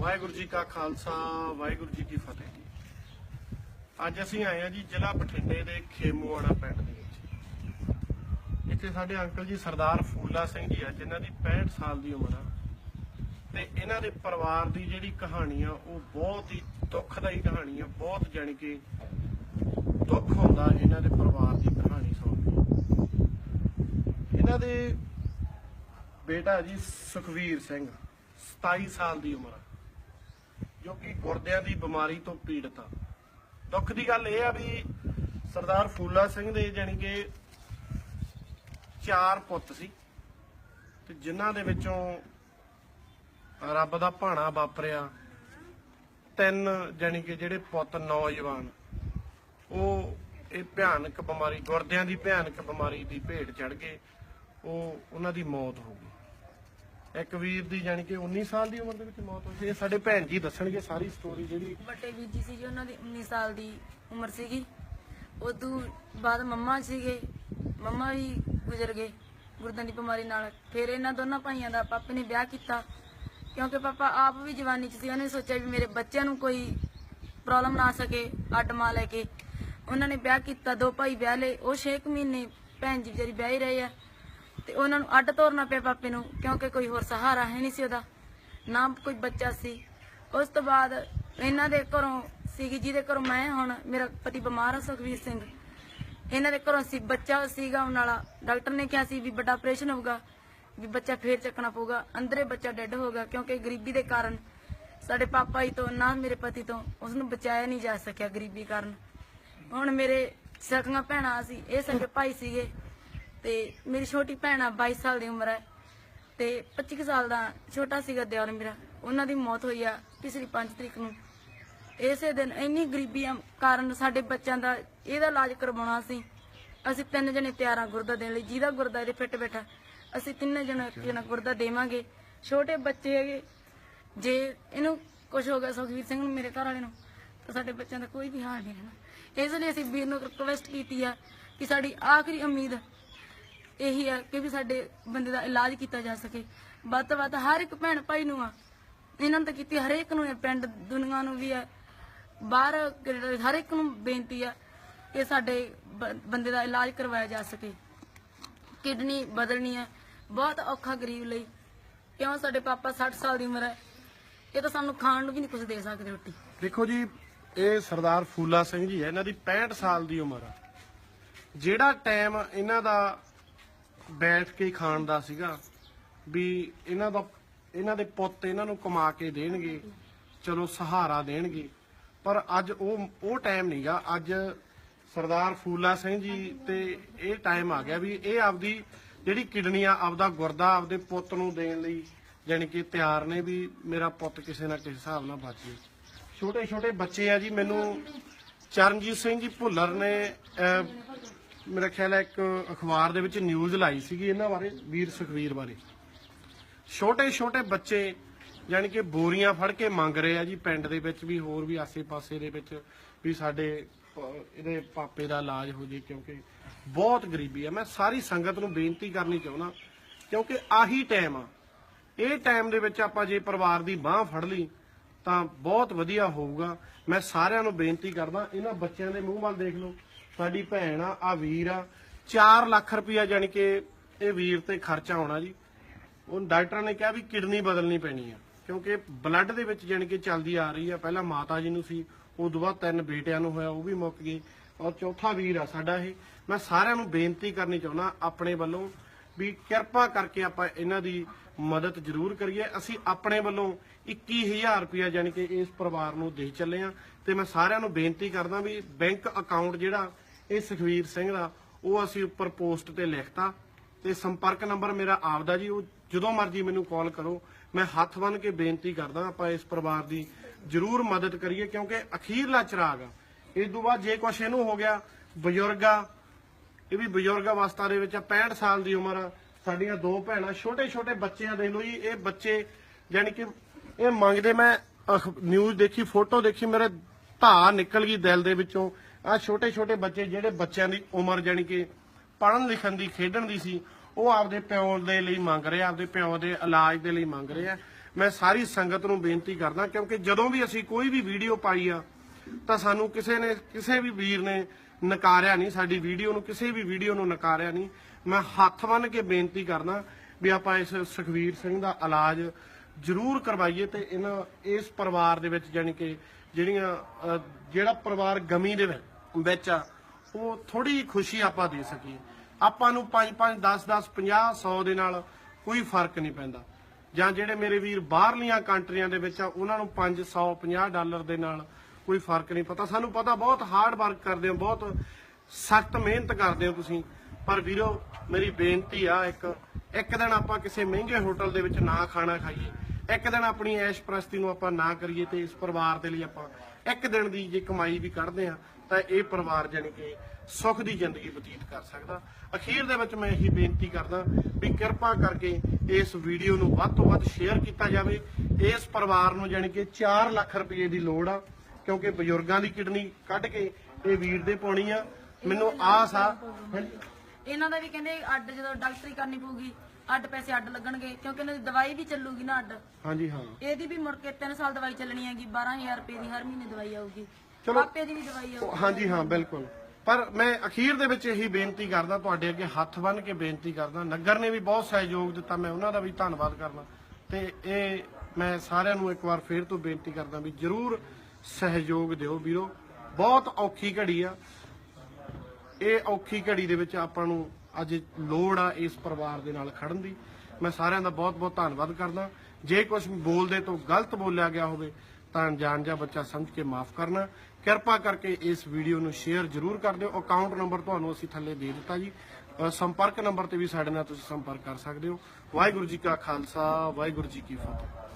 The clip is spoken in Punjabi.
ਵਾਹਿਗੁਰੂ ਜੀ ਕਾ ਖਾਲਸਾ, ਵਾਹਿਗੁਰੂ ਜੀ ਕੀ ਫਤਿਹ। ਜੀ ਅੱਜ ਅਸੀਂ ਆਏ ਹਾਂ ਜੀ ਜ਼ਿਲ੍ਹਾ ਬਠਿੰਡੇ ਦੇ ਖੇਮੂਆਣਾ ਪਿੰਡ ਦੇ ਵਿੱਚ। ਇੱਥੇ ਸਾਡੇ ਅੰਕਲ ਜੀ ਸਰਦਾਰ ਫੂਲਾ ਸਿੰਘ ਜੀ ਆ, ਜਿਨ੍ਹਾਂ ਦੀ 65 ਸਾਲ ਦੀ ਉਮਰ ਆ। ਤੇ ਇਹਨਾਂ ਦੇ ਪਰਿਵਾਰ ਦੀ ਜਿਹੜੀ ਕਹਾਣੀ ਆ, ਉਹ ਬਹੁਤ ਹੀ ਦੁੱਖਦਾਈ ਕਹਾਣੀ ਆ। ਬਹੁਤ ਜਾਣੀ ਕਿ ਦੁੱਖ ਹੁੰਦਾ ਇਹਨਾਂ ਦੇ ਪਰਿਵਾਰ ਦੀ ਕਹਾਣੀ ਸੁਣ ਕੇ। ਇਹਨਾਂ ਦੇ ਬੇਟਾ ਜੀ ਸੁਖਵੀਰ ਸਿੰਘ 27 ਸਾਲ ਦੀ ਉਮਰ ਆ। ਜੋ ਕਿ ਗੁਰਦਿਆਂ ਦੀ ਬਿਮਾਰੀ ਤੋਂ ਪੀੜਤ ਆ। ਦੁੱਖ ਦੀ ਗੱਲ ਇਹ ਆ ਵੀ ਸਰਦਾਰ ਫੂਲਾ ਸਿੰਘ ਦੇ ਜਾਣੀ ਕਿ ਚਾਰ ਪੁੱਤ ਸੀ ਤੇ ਜਿਨ੍ਹਾਂ ਦੇ ਵਿੱਚੋਂ ਰੱਬ ਦਾ ਭਾਣਾ ਵਾਪਰਿਆ, ਤਿੰਨ ਜਾਣੀ ਕਿ ਜਿਹੜੇ ਪੁੱਤ ਨੌਜਵਾਨ, ਉਹ ਇਹ ਭਿਆਨਕ ਬਿਮਾਰੀ, ਗੁਰਦਿਆਂ ਦੀ ਭਿਆਨਕ ਬਿਮਾਰੀ ਦੀ ਭੇਟ ਚੜ ਗਏ, ਉਹ ਉਹਨਾਂ ਦੀ ਮੌਤ ਹੋ ਗਈ। ਇੱਕ ਵੀਰ ਦੀ ਜਾਣੀ ਕਿ 19 ਸਾਲ ਦੀ ਉਮਰ ਦੇ ਵਿੱਚ ਮੌਤ ਹੋਈ। ਇਹ ਸਾਡੇ ਭੈਣ ਜੀ ਦੱਸਣਗੇ ਸਾਰੀ ਸਟੋਰੀ ਜਿਹੜੀ। ਵੱਡੇ ਵੀਰ ਜੀ ਸੀ ਜੀ ਉਹਨਾਂ ਦੀ 19 ਸਾਲ ਦੀ ਉਮਰ ਸੀਗੀ। ਉਦੋਂ ਬਾਅਦ ਮੰਮਾ ਸੀਗੇ, ਮੰਮਾ ਵੀ ਗੁਜ਼ਰ ਗਏ। ਗੁਰਦਾਂ ਦੀ ਬਿਮਾਰੀ ਨਾਲ ਫਿਰ ਇਹਨਾਂ ਦੋਨਾਂ ਭਾਈਆਂ ਦਾ ਪਾਪੇ ਨੇ ਵਿਆਹ ਕੀਤਾ। ਕਿਉਂਕਿ ਪਾਪਾ ਆਪ ਵੀ ਜਵਾਨੀ 'ਚ ਸੀ, ਉਹਨੇ ਸੋਚਿਆ ਵੀ ਮੇਰੇ ਬੱਚਿਆਂ ਨੂੰ ਕੋਈ ਪ੍ਰੋਬਲਮ ਨਾ ਆ ਸਕੇ, ਅੱਡ ਮਾਂ ਲੈ ਕੇ। ਉਹਨਾਂ ਨੇ ਵਿਆਹ ਕੀਤਾ, ਦੋ ਭਾਈ ਵਿਆਹ ਲਏ। ਉਹ 6 ਮਹੀਨੇ ਭੈਣ ਜੀ ਵਿਚਾਰੀ ਵਿਆਹੀ ਰਹੇ ਆ। ਤੇ ਉਹਨਾਂ ਨੂੰ ਅੱਡ ਤੋਰਨਾ ਪਿਆ ਪਾਪੇ ਨੂੰ, ਕਿਉਂਕਿ ਕੋਈ ਹੋਰ ਸਹਾਰਾ ਹੈ ਨਹੀਂ ਸੀ ਉਹਦਾ, ਨਾ ਕੋਈ ਬੱਚਾ ਸੀ। ਉਸ ਤੋਂ ਬਾਅਦ ਇਹਨਾਂ ਦੇ ਘਰੋਂ ਸੀਗੀ, ਜਿਹਦੇ ਘਰੋਂ ਮੈਂ ਹੁਣ, ਮੇਰਾ ਪਤੀ ਬਿਮਾਰ ਆ ਸੁਖਵੀਰ ਸਿੰਘ। ਇਹਨਾਂ ਦੇ ਘਰੋਂ ਸੀ, ਬੱਚਾ ਸੀਗਾ ਉਹਨਾਂ ਵਾਲਾ। ਡਾਕਟਰ ਨੇ ਕਿਹਾ ਸੀ ਵੀ ਵੱਡਾ ਆਪਰੇਸ਼ਨ ਹੋਊਗਾ, ਵੀ ਬੱਚਾ ਫੇਰ ਚੱਕਣਾ ਪਊਗਾ, ਅੰਦਰੇ ਬੱਚਾ ਡੈੱਡ ਹੋ ਗਿਆ, ਕਿਉਂਕਿ ਗਰੀਬੀ ਦੇ ਕਾਰਨ ਸਾਡੇ ਪਾਪਾ ਜੀ ਤੋਂ, ਨਾ ਮੇਰੇ ਪਤੀ ਤੋਂ ਉਸ ਨੂੰ ਬਚਾਇਆ ਨਹੀਂ ਜਾ ਸਕਿਆ ਗਰੀਬੀ ਕਾਰਨ। ਹੁਣ ਮੇਰੇ ਸਕੀਆਂ ਭੈਣਾਂ ਸੀ, ਇਹ ਸਕੇ ਭਾਈ ਸੀਗੇ। ਤੇ ਮੇਰੀ ਛੋਟੀ ਭੈਣ ਆ 22 ਸਾਲ ਦੀ ਉਮਰ ਹੈ ਤੇ 25 ਕੁ ਸਾਲ ਦਾ ਛੋਟਾ ਸੀਗਾ ਦਿਓਰ ਮੇਰਾ। ਉਹਨਾਂ ਦੀ ਮੌਤ ਹੋਈ ਆ ਪਿਛਲੀ 5 ਤਰੀਕ ਨੂੰ। ਇਸੇ ਦਿਨ ਇੰਨੀ ਗਰੀਬੀ ਕਾਰਨ ਸਾਡੇ ਬੱਚਿਆਂ ਦਾ ਇਹਦਾ ਇਲਾਜ ਕਰਵਾਉਣਾ ਸੀ। ਅਸੀਂ ਤਿੰਨ ਜਣੇ ਤਿਆਰਾਂ ਗੁਰਦਾ ਦੇਣ ਲਈ। ਜਿਹਦਾ ਗੁਰਦਾ ਇਹਦੇ ਫਿੱਟ ਬੈਠਾ, ਅਸੀਂ ਤਿੰਨ ਜਣੇ ਜਣਾ ਗੁਰਦਾ ਦੇਵਾਂਗੇ। ਛੋਟੇ ਬੱਚੇ ਹੈਗੇ। ਜੇ ਇਹਨੂੰ ਕੁਝ ਹੋ ਗਿਆ ਸੁਖਵੀਰ ਸਿੰਘ ਨੂੰ, ਮੇਰੇ ਘਰ ਵਾਲੇ ਨੂੰ, ਤਾਂ ਸਾਡੇ ਬੱਚਿਆਂ ਦਾ ਕੋਈ ਵੀ ਹਾਲ ਨਹੀਂ ਰਹਿਣਾ। ਇਸ ਲਈ ਅਸੀਂ ਵੀਰ ਨੂੰ ਰਿਕਵੈਸਟ ਕੀਤੀ ਆ ਕਿ ਸਾਡੀ ਆਖਰੀ ਉਮੀਦ ਇਹੀ ਆ ਕਿ ਵੀ ਸਾਡੇ ਬੰਦੇ ਦਾ ਇਲਾਜ ਕੀਤਾ ਜਾ ਸਕੇ। ਵੱਧ ਤੋਂ ਵੱਧ ਹਰ ਇੱਕ ਭੈਣ ਭਾਈ ਨੂੰ ਆ। ਇਹਨਾਂ ਤਾਂ ਕੀਤੀ ਹਰੇਕ ਨੂੰ ਹੈ ਪਿੰਡ ਦੁਨੀਆ ਨੂੰ ਵੀ ਆ। ਬਾਹਰ ਹਰ ਇੱਕ ਨੂੰ ਬੇਨਤੀ ਆ ਕਿ ਸਾਡੇ ਬ- ਬੰਦੇ ਦਾ ਇਲਾਜ ਕਰਵਾਇਆ ਜਾ ਸਕੇ। ਕਿਡਨੀ ਬਦਲਣੀ ਹੈ ਬਹੁਤ ਔਖਾ ਗਰੀਬ ਲਈ। ਕਿਉਂ? ਸਾਡੇ ਪਾਪਾ 60 ਸਾਲ ਦੀ ਉਮਰ ਹੈ ਇਹ ਤਾਂ ਸਾਨੂੰ ਖਾਣ ਨੂੰ ਵੀ ਨਹੀਂ ਕੁਝ ਦੇ ਸਕਦੇ ਰੋਟੀ। ਦੇਖੋ ਜੀ, ਇਹ ਸਰਦਾਰ ਫੂਲਾ ਸਿੰਘ ਜੀ ਹੈ ਇਹਨਾਂ ਦੀ 65 ਸਾਲ ਦੀ ਉਮਰ ਆ। ਜਿਹੜਾ ਟਾਈਮ ਇਹਨਾਂ ਦਾ ਬੈਠ ਕੇ ਖਾਣ ਦਾ ਸੀਗਾ ਵੀ ਇਹਨਾਂ ਦਾ, ਇਹਨਾਂ ਦੇ ਪੁੱਤ ਇਹਨਾਂ ਨੂੰ ਕਮਾ ਕੇ ਦੇਣਗੇ, ਚਲੋ ਸਹਾਰਾ ਦੇਣਗੇ। ਪਰ ਅੱਜ ਉਹ ਉਹ ਟਾਈਮ ਨਹੀਂਗਾ ਅੱਜ ਸਰਦਾਰ ਫੂਲਾ ਸਿੰਘ ਜੀ ਤੇ ਇਹ ਟਾਈਮ ਆ ਗਿਆ ਵੀ ਇਹ ਆਪਦੀ ਜਿਹੜੀ ਕਿਡਨੀਆਂ, ਆਪਦਾ ਗੁਰਦਾ ਆਪਦੇ ਪੁੱਤ ਨੂੰ ਦੇਣ ਲਈ ਜਾਣੀ ਕਿ ਤਿਆਰ ਨੇ ਵੀ ਮੇਰਾ ਪੁੱਤ ਕਿਸੇ ਨਾ ਕਿਸੇ ਹਿਸਾਬ ਨਾਲ ਬਚ ਜੇ। ਛੋਟੇ ਛੋਟੇ ਬੱਚੇ ਆ ਜੀ, ਮੈਨੂੰ ਚਰਨਜੀਤ ਸਿੰਘ ਜੀ ਭੁੱਲਰ ਨੇ ਮੇਰਾ ਖਿਆਲ ਹੈ ਇੱਕ ਅਖਬਾਰ ਦੇ ਵਿੱਚ ਨਿਊਜ਼ ਲਾਈ ਸੀਗੀ ਇਹਨਾਂ ਬਾਰੇ, ਵੀਰ ਸੁਖਵੀਰ ਬਾਰੇ। ਛੋਟੇ ਛੋਟੇ ਬੱਚੇ ਯਾਨੀ ਕਿ ਬੋਰੀਆਂ ਫੜ ਕੇ ਮੰਗ ਰਹੇ ਆ ਜੀ, ਪਿੰਡ ਦੇ ਵਿੱਚ ਵੀ ਹੋਰ ਵੀ ਆਸੇ-ਪਾਸੇ ਦੇ ਵਿੱਚ ਵੀ ਸਾਡੇ ਇਹਦੇ ਪਾਪੇ ਦਾ ਇਲਾਜ ਹੋ ਜੇ ਕਿਉਂਕਿ ਬਹੁਤ ਗਰੀਬੀ ਆ। ਮੈਂ ਸਾਰੀ ਸੰਗਤ ਨੂੰ ਬੇਨਤੀ ਕਰਨੀ ਚਾਹੁੰਦਾ, ਕਿਉਂਕਿ ਆਹੀ ਟਾਈਮ ਆ। ਇਹ ਟਾਈਮ ਦੇ ਵਿੱਚ ਆਪਾਂ ਜੇ ਪਰਿਵਾਰ ਦੀ ਬਾਹ ਫੜ ਲਈ, ਤਾਂ ਬਹੁਤ ਵਧੀਆ ਹੋਊਗਾ। ਮੈਂ ਸਾਰਿਆਂ ਨੂੰ ਬੇਨਤੀ ਕਰਦਾ, ਇਹਨਾਂ ਬੱਚਿਆਂ ਦੇ ਮੂੰਹ ਵੱਲ ਦੇਖ ਲਓ। ਸਾਡੀ ਭੈਣ ਆ ਆ ਵੀਰ ਆ। 4 ਲੱਖ ਰੁਪਇਆ ਜਾਨੀ ਕਿ ਇਹ ਵੀਰ ਤੇ ਖਰਚਾ ਹੋਣਾ ਜੀ। ਉਹ ਡਾਕਟਰਾਂ ਨੇ ਕਿਹਾ ਵੀ ਕਿਡਨੀ ਬਦਲਣੀ ਪੈਣੀ ਆ, ਕਿਉਂਕਿ ਬਲੱਡ ਦੇ ਵਿੱਚ ਜਾਣੀ ਕਿ ਚੱਲਦੀ ਆ ਰਹੀ ਆ। ਪਹਿਲਾਂ ਮਾਤਾ ਜੀ ਨੂੰ ਸੀ, ਉਦੋਂ ਬਾਅਦ ਤਿੰਨ ਬੇਟਿਆਂ ਨੂੰ ਹੋਇਆ, ਉਹ ਵੀ ਮੁੱਕ ਗਏ। ਔਰ ਚੌਥਾ ਵੀਰ ਆ ਸਾਡਾ ਇਹ। ਮੈਂ ਸਾਰਿਆਂ ਨੂੰ ਬੇਨਤੀ ਕਰਨੀ ਚਾਹੁੰਦਾ ਆਪਣੇ ਵੱਲੋਂ ਵੀ ਕਿਰਪਾ ਕਰਕੇ ਆਪਾਂ ਇਹਨਾਂ ਦੀ ਮਦਦ ਜ਼ਰੂਰ ਕਰੀਏ। ਅਸੀਂ ਆਪਣੇ ਵੱਲੋਂ 21000 ਰੁਪਇਆ ਜਾਣੀ ਕਿ ਇਸ ਪਰਿਵਾਰ ਨੂੰ ਦੇ ਚੱਲੇ ਆ। ਤੇ ਮੈਂ ਸਾਰਿਆਂ ਨੂੰ ਬੇਨਤੀ ਕਰਦਾ ਵੀ ਬੈਂਕ ਅਕਾਊਂਟ ਜਿਹੜਾ ਇਹ ਸੁਖਵੀਰ ਸਿੰਘ ਦਾ, ਉਹ ਅਸੀਂ ਉੱਪਰ ਪੋਸਟ ਤੇ ਲਿਖਤਾ ਤੇ ਸੰਪਰਕ ਨੰਬਰ ਮੇਰਾ ਆਪਦਾ ਜੀ, ਉਹ ਜਦੋਂ ਮਰਜ਼ੀ ਮੈਨੂੰ ਕਾਲ ਕਰੋ। ਮੈਂ ਹੱਥ ਬੰਨ ਕੇ ਬੇਨਤੀ ਕਰਦਾ, ਆਪਾਂ ਇਸ ਪਰਿਵਾਰ ਦੀ ਜ਼ਰੂਰ ਮਦਦ ਕਰੀਏ, ਕਿਉਂਕਿ ਅਖੀਰਲਾ ਚਿਰਾਗ ਆ। ਇਸ ਤੋਂ ਬਾਅਦ ਜੇ ਕੁਛ ਇਹਨੂੰ ਹੋ ਗਿਆ, ਬਜ਼ੁਰਗ ਆ, ਇਹ ਵੀ ਬਜ਼ੁਰਗ ਅਵਸਥਾ ਦੇ ਵਿੱਚ ਆ 65 ਸਾਲ ਦੀ ਉਮਰ ਆ, ਸਾਡੀਆਂ ਦੋ ਭੈਣਾਂ ਛੋਟੇ ਛੋਟੇ ਬੱਚੇ ਆ ਦੇਖ ਲਓ ਜੀ, ਇਹ ਬੱਚੇ ਯਾਨੀ ਕਿ ਇਹ ਮੰਗਦੇ ਮੈਂ ਨਿਊਜ਼ ਦੇਖੀ, ਫੋਟੋ ਦੇਖੀ, ਮੇਰੇ ਧਾ ਨਿਕਲ ਗਈ ਦਿਲ ਦੇ ਵਿੱਚੋਂ। ਆ ਛੋਟੇ ਛੋਟੇ ਬੱਚੇ ਜਿਹੜੇ ਬੱਚਿਆਂ ਦੀ ਉਮਰ ਜਾਨੀ ਕਿ ਪੜ੍ਹਨ ਲਿਖਣ ਦੀ, ਖੇਡਣ ਦੀ ਸੀ, ਉਹ ਆਪਦੇ ਪਿਓ ਦੇ ਲਈ ਮੰਗ ਰਹੇ ਆ, ਆਪਦੇ ਪਿਓ ਦੇ ਇਲਾਜ ਦੇ ਲਈ ਮੰਗ ਰਹੇ ਆ। ਮੈਂ ਸਾਰੀ ਸੰਗਤ ਨੂੰ ਬੇਨਤੀ ਕਰਦਾ, ਕਿਉਂਕਿ ਜਦੋਂ ਵੀ ਅਸੀਂ ਕੋਈ ਵੀ ਵੀਡੀਓ ਪਾਈ ਆ, ਤਾਂ ਸਾਨੂੰ ਕਿਸੇ ਨੇ, ਕਿਸੇ ਵੀ ਵੀਰ ਨੇ ਨਕਾਰਿਆ ਨਹੀਂ, ਸਾਡੀ ਵੀਡੀਓ ਨੂੰ, ਕਿਸੇ ਵੀ ਵੀਡੀਓ ਨੂੰ ਨਕਾਰਿਆ ਨਹੀਂ। ਮੈਂ ਹੱਥ ਬੰਨ ਕੇ ਬੇਨਤੀ ਕਰਦਾ ਵੀ ਆਪਾਂ ਇਸ ਸੁਖਵੀਰ ਸਿੰਘ ਦਾ ਇਲਾਜ ਜ਼ਰੂਰ ਕਰਵਾਈਏ ਤੇ ਇਹਨਾਂ ਇਸ ਪਰਿਵਾਰ ਦੇ ਵਿੱਚ ਜਾਣੀ ਕਿ ਜਿਹੜੀਆਂ ਅਹ, ਜਿਹੜਾ ਪਰਿਵਾਰ ਗਮੀ ਦੇ ਵਿੱਚ- ਵਿੱਚ ਆ ਉਹ ਥੋੜੀ ਖੁਸ਼ੀ ਆਪਾਂ ਦੇ ਸਕੀਏ। ਆਪਾਂ ਨੂੰ 5 5 10 10 50 100 ਦੇ ਨਾਲ ਕੋਈ ਫ਼ਰਕ ਨਹੀਂ ਪੈਂਦਾ। ਜਾਂ ਜਿਹੜੇ ਮੇਰੇ ਵੀਰ ਬਾਹਰਲੀਆਂ ਕੰਟਰੀਆਂ ਦੇ ਵਿੱਚ ਆ ਉਹਨਾਂ ਨੂੰ 500 50 ਡਾਲਰ ਦੇ ਨਾਲ ਕੋਈ ਫ਼ਰਕ ਨਹੀਂ ਪਤਾ। ਸਾਨੂੰ ਪਤਾ ਬਹੁਤ ਹਾਰਡ ਵਰਕ ਕਰਦੇ ਹੋ ਬਹੁਤ ਸਖਤ ਮਿਹਨਤ ਕਰਦੇ ਹੋ ਤੁਸੀਂ। ਪਰ ਵੀਰੋ ਮੇਰੀ ਬੇਨਤੀ ਆ ਇੱਕ ਇੱਕ ਦਿਨ ਆਪਾਂ ਕਿਸੇ ਮਹਿੰਗੇ ਹੋਟਲ ਦੇ ਵਿੱਚ ਨਾ ਖਾਣਾ ਖਾਈਏ, ਇੱਕ ਦਿਨ ਆਪਣੀ ਐਸ਼ ਪ੍ਰਸਤੀ ਨੂੰ ਆਪਾਂ ਨਾ ਕਰੀਏ ਤੇ ਇਸ ਪਰਿਵਾਰ ਦੇ ਲਈ ਆਪਾਂ ਇੱਕ ਦਿਨ ਦੀ ਜੇ ਕਮਾਈ ਵੀ ਕੱਢਦੇ ਆ ਤਾਂ ਇਹ ਪਰਿਵਾਰ ਜਾਣੀ ਕਿ ਸੁੱਖ ਦੀ ਜ਼ਿੰਦਗੀ ਬਤੀਤ ਕਰ ਸਕਦਾ। ਅਖੀਰ ਦੇ ਵਿੱਚ ਮੈਂ ਇਹੀ ਬੇਨਤੀ ਕਰਦਾ ਵੀ ਕਿਰਪਾ ਕਰਕੇ ਇਸ ਵੀਡੀਓ ਨੂੰ ਵੱਧ ਤੋਂ ਵੱਧ ਸ਼ੇਅਰ ਕੀਤਾ ਜਾਵੇ। ਇਸ ਪਰਿਵਾਰ ਨੂੰ ਜਾਣੀ ਕਿ 4 ਲੱਖ ਰੁਪਏ ਦੀ ਲੋੜ ਆ, ਕਿਉਂਕਿ ਬਜ਼ੁਰਗਾਂ ਦੀ ਕਿਡਨੀ ਕੱਢ ਕੇ ਇਹ ਵੀਰ ਦੇ ਪਾਉਣੀ ਆ। ਮੈਨੂੰ ਆਸ ਆ ਇਹਨਾਂ ਦਾ ਵੀ ਕਹਿੰਦੇ ਅੱਡ ਜਦੋਂ ਡਾਕਟਰੀ ਕਰਨੀ ਪਊਗੀ ਅੱਡ ਪੈਸੇ ਅੱਡ ਲੱਗਣਗੇ ਕਿਉਂਕਿ ਇਹਨਾਂ ਦੀ ਦਵਾਈ ਵੀ ਚੱਲੂਗੀ ਨਾ ਅੱਡ। ਹਾਂਜੀ ਹਾਂ। ਇਹਦੀ ਵੀ ਮੁੜ ਕੇ 3 ਸਾਲ ਦਵਾਈ ਚੱਲਣੀ ਹੈਗੀ 12000 ਰੁਪਏ ਦੀ ਹਰ ਮਹੀਨੇ ਦਵਾਈ ਆਊਗੀ। ਚਲੋ। ਪਾਪੇ ਦੀ ਵੀ ਦਵਾਈ ਆਊਗੀ। ਹਾਂਜੀ ਹਾਂ ਬਿਲਕੁਲ। ਪਰ ਮੈਂ ਅਖੀਰ ਦੇ ਵਿੱਚ ਇਹੀ ਬੇਨਤੀ ਕਰਦਾ ਤੁਹਾਡੇ ਅੱਗੇ ਹੱਥ ਬੰਨ ਕੇ ਬੇਨਤੀ ਕਰਦਾ ਨਗਰ ਨੇ ਵੀ ਬਹੁਤ ਸਹਿਯੋਗ ਦਿੱਤਾ ਮੈਂ ਉਹਨਾਂ ਦਾ ਵੀ ਧੰਨਵਾਦ ਕਰਦਾ। ਤੇ ਇਹ ਮੈਂ ਸਾਰਿਆਂ ਨੂੰ ਇੱਕ ਵਾਰ ਫੇਰ ਤੋਂ ਬੇਨਤੀ ਕਰਦਾ ਵੀ ਜਰੂਰ ਸਹਿਯੋਗ ਦਿਓ ਵੀਰੋ। ਬਹੁਤ ਔਖੀ ਘੜੀ ਆ। ਇਹ ਔਖੀ ਘੜੀ ਦੇ ਵਿੱਚ ਆਪਾਂ ਨੂੰ ਅੱਜ ਲੋੜ ਆ ਇਸ ਪਰਿਵਾਰ ਦੇ ਨਾਲ ਖੜਨ ਦੀ। ਮੈਂ ਸਾਰਿਆਂ ਦਾ ਬਹੁਤ ਬਹੁਤ ਧੰਨਵਾਦ ਕਰਦਾ। ਜੇ ਕੁਝ ਬੋਲਦੇ ਤੋਂ ਗਲਤ ਬੋਲਿਆ ਗਿਆ ਹੋਵੇ, ਤਾਂ ਅਣਜਾਣ ਜਾਂ ਬੱਚਾ ਸਮਝ ਕੇ ਮਾਫ ਕਰਨਾ। ਕਿਰਪਾ ਕਰਕੇ ਇਸ ਵੀਡੀਓ ਨੂੰ ਸ਼ੇਅਰ ਜ਼ਰੂਰ ਕਰ ਦਿਓ। ਅਕਾਊਂਟ ਨੰਬਰ ਤੁਹਾਨੂੰ ਅਸੀਂ ਥੱਲੇ ਦੇ ਦਿੱਤਾ ਜੀ। ਸੰਪਰਕ ਨੰਬਰ ਤੇ ਵੀ ਸਾਡੇ ਨਾਲ ਤੁਸੀਂ ਸੰਪਰਕ ਕਰ ਸਕਦੇ ਹੋ। ਵਾਹਿਗੁਰੂ ਜੀ ਕਾ ਖਾਲਸਾ, ਵਾਹਿਗੁਰੂ ਜੀ ਕੀ ਫਤਿਹ।